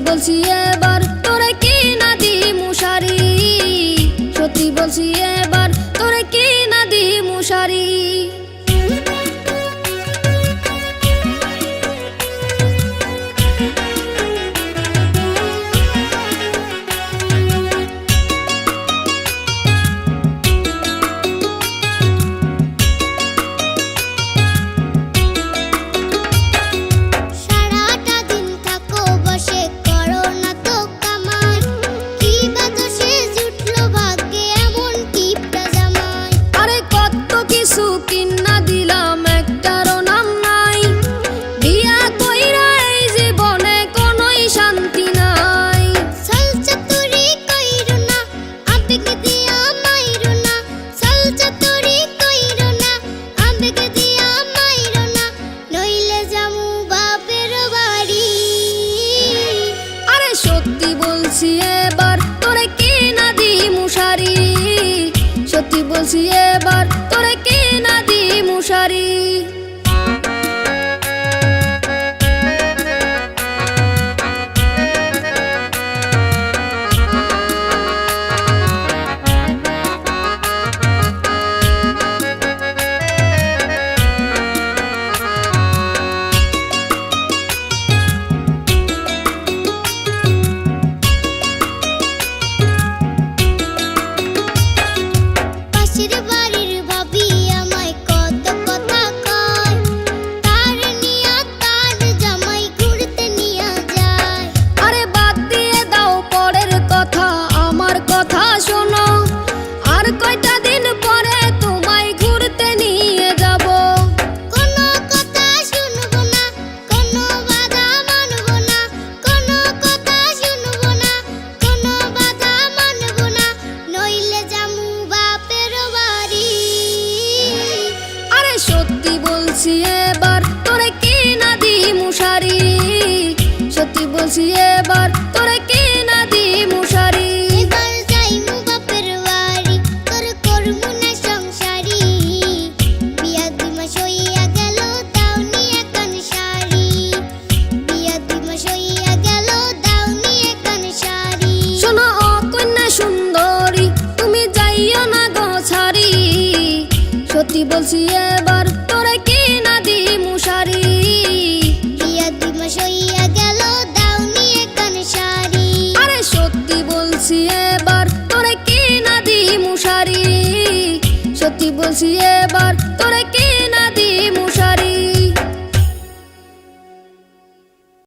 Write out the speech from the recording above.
বলছি এবার তোরে কি না দি মুশারি সত্যি বলছি এবার বলছি এবার তোরে কি না দি মুশারি এবার যাইমু বাপের বাড়ি তোর করমু না সংসারি। বিয়া দুই মাস হইয়া গেল দাও নি বিয়া দুই মাস হইয়া গেল নি শাড়ি শোনো ও কন্যা তুমি যাইও না গো ছাড়ি। সত্যি বলছি এবার বসিয়ে এবার তোরে কে না দি মুশারি